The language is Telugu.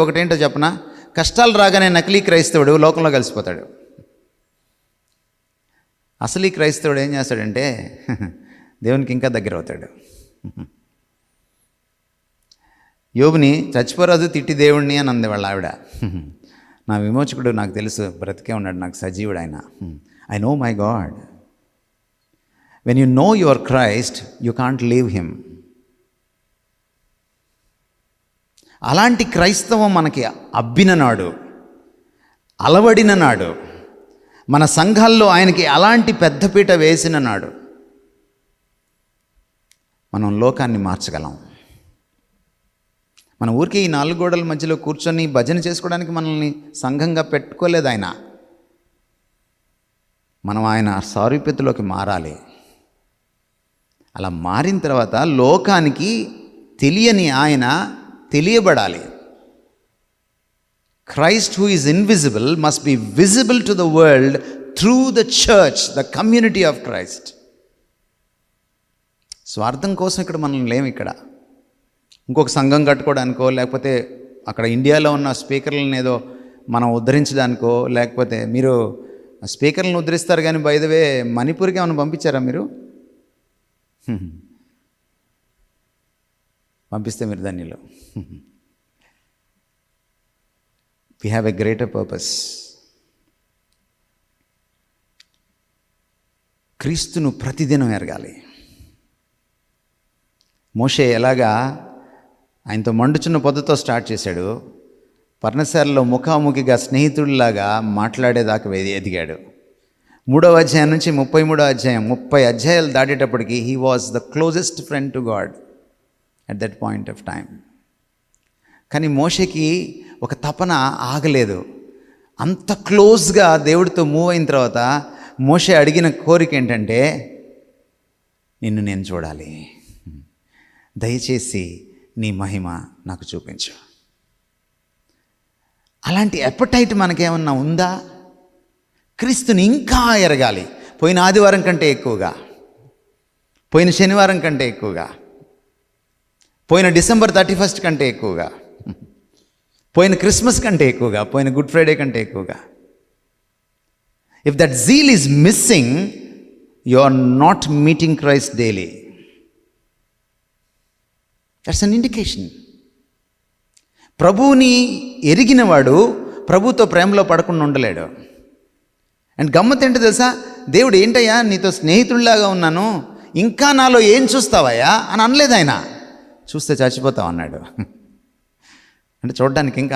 ఒకటేంటో చెప్పనా? కష్టాలు రాగానే నకిలీ క్రైస్తవుడు లోకంలో కలిసిపోతాడు. అసలు క్రైస్తవుడు ఏం చేస్తాడంటే దేవునికి ఇంకా దగ్గర అవుతాడు. యోబుని చచ్చిపోరాదు తిట్టి దేవుణ్ణి అని అంది వాళ్ళ ఆవిడ. నా విమోచకుడు నాకు తెలుసు బ్రతికే ఉన్నాడు నాకు సజీవుడు ఆయన. I know my God. When you know your Christ you can't leave him అలాంటి క్రైస్తవం మనకి అబ్బిన నాడు అలవడిన నాడు మన సంఘాల్లో ఆయనకి అలాంటి పెద్దపీట వేసిన నాడు మనం లోకాన్ని మార్చగలం. మన ఊరికి ఈ నాలుగు గోడల మధ్యలో కూర్చొని భజన చేసుకోవడానికి మనల్ని సంఘంగా పెట్టుకోలేదు ఆయన. మనం ఆయన సారూప్యతలోకి మారాలి. అలా మారిన తర్వాత లోకానికి తెలియని ఆయన తెలియబడాలి. Christ who is invisible must be visible to the world through the church the community of Christ స్వార్థం కోసం ఇక్కడ మనం లేము ఇక్కడ. ఇంకొక సంఘం కట్టుకోవడానికో లేకపోతే అక్కడ ఇండియాలో ఉన్న స్పీకర్లను ఏదో మనం ఉద్ధరించడానికో లేకపోతే మీరు స్పీకర్లను ఉద్ధరిస్తారు కానీ బైదవే మణిపూర్కి ఏమైనా పంపించారా మీరు? పంపిస్తే మీరు ధన్యులు. We have a greater purpose క్రీస్తును ప్రతిదినం ఎరగాలి. మోషే ఎలాగా ఆయనతో మండుచున్న పొద్దుతో స్టార్ట్ చేశాడు. పర్ణశాలలో ముఖాముఖిగా స్నేహితుడిలాగా మాట్లాడేదాకా ఎదిగాడు. మూడవ అధ్యాయం నుంచి ముప్పై మూడో అధ్యాయం ముప్పై అధ్యాయాలు దాటేటప్పటికి he was the closest friend to God at that point of time కానీ మోషకి ఒక తపన ఆగలేదు. అంత క్లోజ్గా దేవుడితో మూవ్ అయిన తర్వాత మోషే అడిగిన కోరిక ఏంటంటే నిన్ను నేను చూడాలి. దయచేసి నీ మహిమ నాకు చూపించు. అలాంటి ఎప్పటైట్ మనకేమన్నా ఉందా? క్రీస్తుని ఇంకా ఎరగాలి. పోయిన ఆదివారం కంటే ఎక్కువగా. పోయిన శనివారం కంటే ఎక్కువగా. పోయిన డిసెంబర్ థర్టీ ఫస్ట్ కంటే ఎక్కువగా. పోయిన క్రిస్మస్ కంటే ఎక్కువగా పోయిన గుడ్ ఫ్రైడే కంటే ఎక్కువగా. If that zeal is missing you are not meeting Christ daily that's an indication ప్రభువుని ఎరిగినవాడు ప్రభుతో ప్రేమలో పడకుండా ఉండలేడు. అండ్ గమ్మత్ ఏంటో తెలుసా? దేవుడు ఏంటయ్యా నీతో స్నేహితుడిలాగా ఉన్నాను ఇంకా నాలో ఏం చూస్తావయ్యా? అని అనలేదు ఆయన. చూస్తే చచ్చిపోతాం అన్నాడు. అంటే చూడడానికి ఇంకా